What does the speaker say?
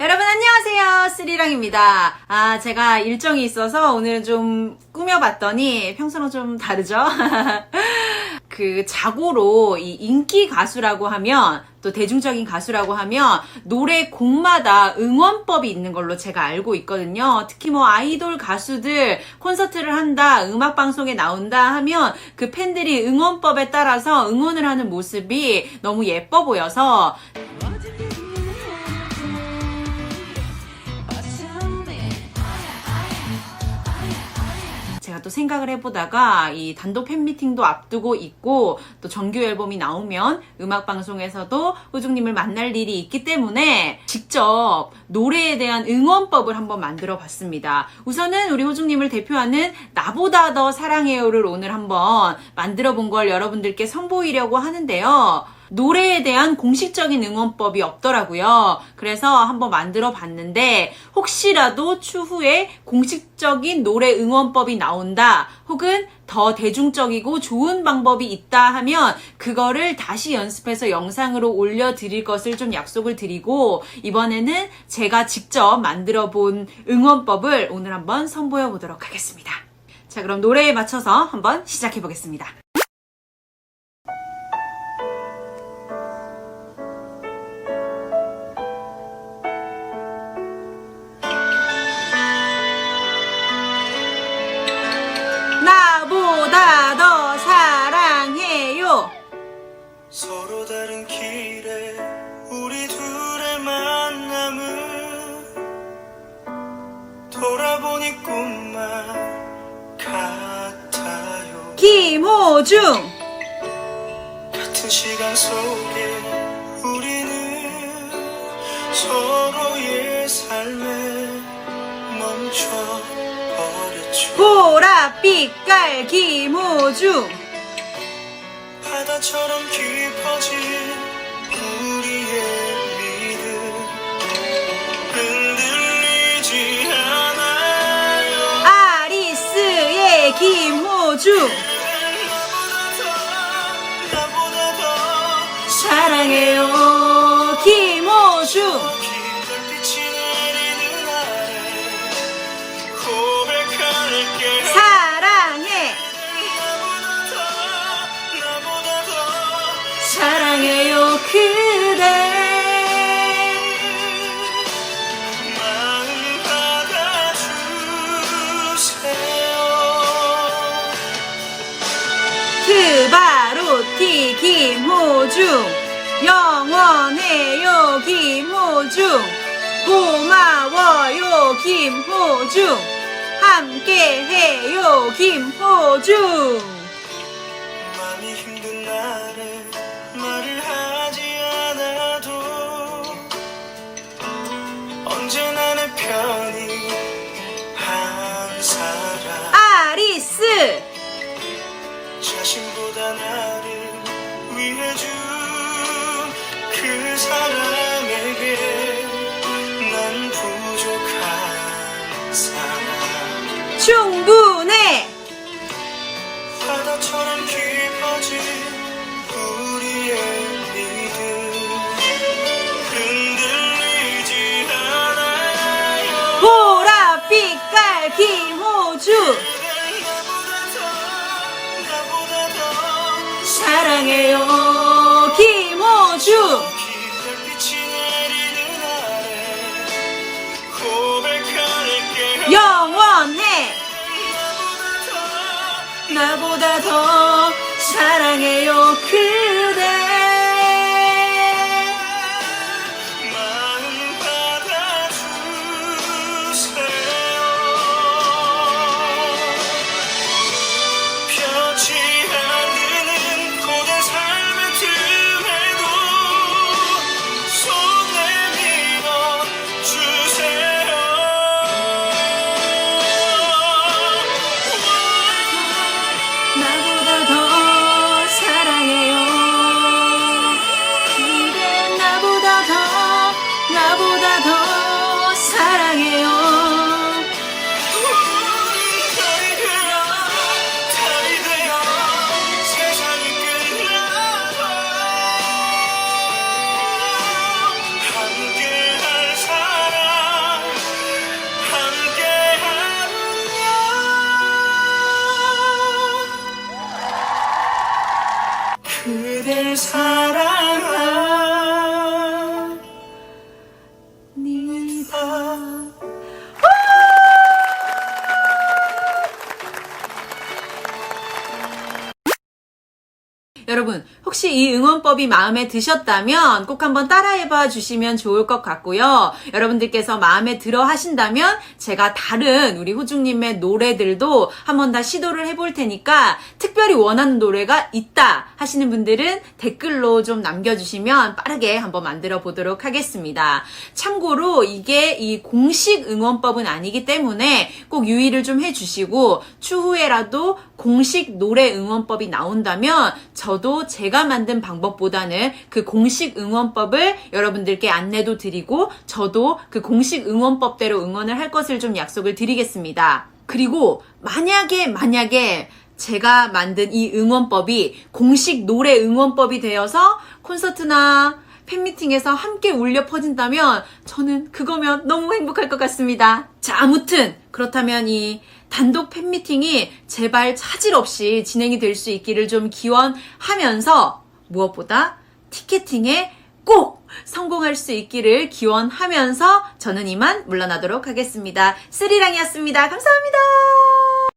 여러분 안녕하세요. 스리랑입니다. 아 제가 일정이 있어서 오늘 좀 꾸며봤더니 평소랑 좀 다르죠? 그 자고로 이 인기 가수라고 하면 또 대중적인 가수라고 하면 노래 곡마다 응원법이 있는 걸로 제가 알고 있거든요. 특히 뭐 아이돌 가수들 콘서트를 한다 음악 방송에 나온다 하면 그 팬들이 응원법에 따라서 응원을 하는 모습이 너무 예뻐 보여서 제가 또 생각을 해보다가 이 단독 팬미팅도 앞두고 있고 또 정규 앨범이 나오면 음악 방송에서도 호중님을 만날 일이 있기 때문에 직접 노래에 대한 응원법을 한번 만들어 봤습니다. 우선은 우리 호중님을 대표하는 나보다 더 사랑해요를 오늘 한번 만들어 본 걸 여러분들께 선보이려고 하는데요. 노래에 대한 공식적인 응원법이 없더라고요. 그래서 한번 만들어 봤는데 혹시라도 추후에 공식적인 노래 응원법이 나온다 혹은 더 대중적이고 좋은 방법이 있다 하면 그거를 다시 연습해서 영상으로 올려드릴 것을 좀 약속을 드리고 이번에는 제가 직접 만들어 본 응원법을 오늘 한번 선보여 보도록 하겠습니다. 자, 그럼 노래에 맞춰서 한번 시작해 보겠습니다. 김호중. 같은 시간 속에 우리는 서로의 삶에 멈춰 버렸죠. 보랏빛깔 김호중. 바다처럼 깊어진 우리의 믿음. 흔들리지 않아요. 아리스의 김호중 김호중. 영원해요 김호중. 고마워요 김호중. 함께해요 김호중. 마음이 힘든 날에 말을 하지 않아도 언제나 내 편이 한 사람. 아리스. 자신보다 나 충분해. 바다처럼 깊어진 우리의 믿음. 흔들리지 않아요. 보랏빛깔 김호중 나보다 더 나보다 더 사랑해요 혹시 이 응원법이 마음에 드셨다면 꼭 한번 따라해봐 주시면 좋을 것 같고요. 여러분들께서 마음에 들어 하신다면 제가 다른 우리 호중님의 노래들도 한번 다 시도를 해볼 테니까 특별히 원하는 노래가 있다 하시는 분들은 댓글로 좀 남겨주시면 빠르게 한번 만들어 보도록 하겠습니다. 참고로 이게 이 공식 응원법은 아니기 때문에 꼭 유의를 좀 해주시고 추후에라도 공식 노래 응원법이 나온다면 저도 제가 만든 방법보다는 그 공식 응원법을 여러분들께 안내도 드리고 저도 그 공식 응원법대로 응원을 할 것을 좀 약속을 드리겠습니다. 그리고 만약에 만약에 제가 만든 이 응원법이 공식 노래 응원법이 되어서 콘서트나 팬미팅에서 함께 울려 퍼진다면 저는 그거면 너무 행복할 것 같습니다. 자, 아무튼 그렇다면 이 단독 팬미팅이 제발 차질 없이 진행이 될 수 있기를 좀 기원하면서 무엇보다 티켓팅에 꼭 성공할 수 있기를 기원하면서 저는 이만 물러나도록 하겠습니다. 스리랑이었습니다. 감사합니다.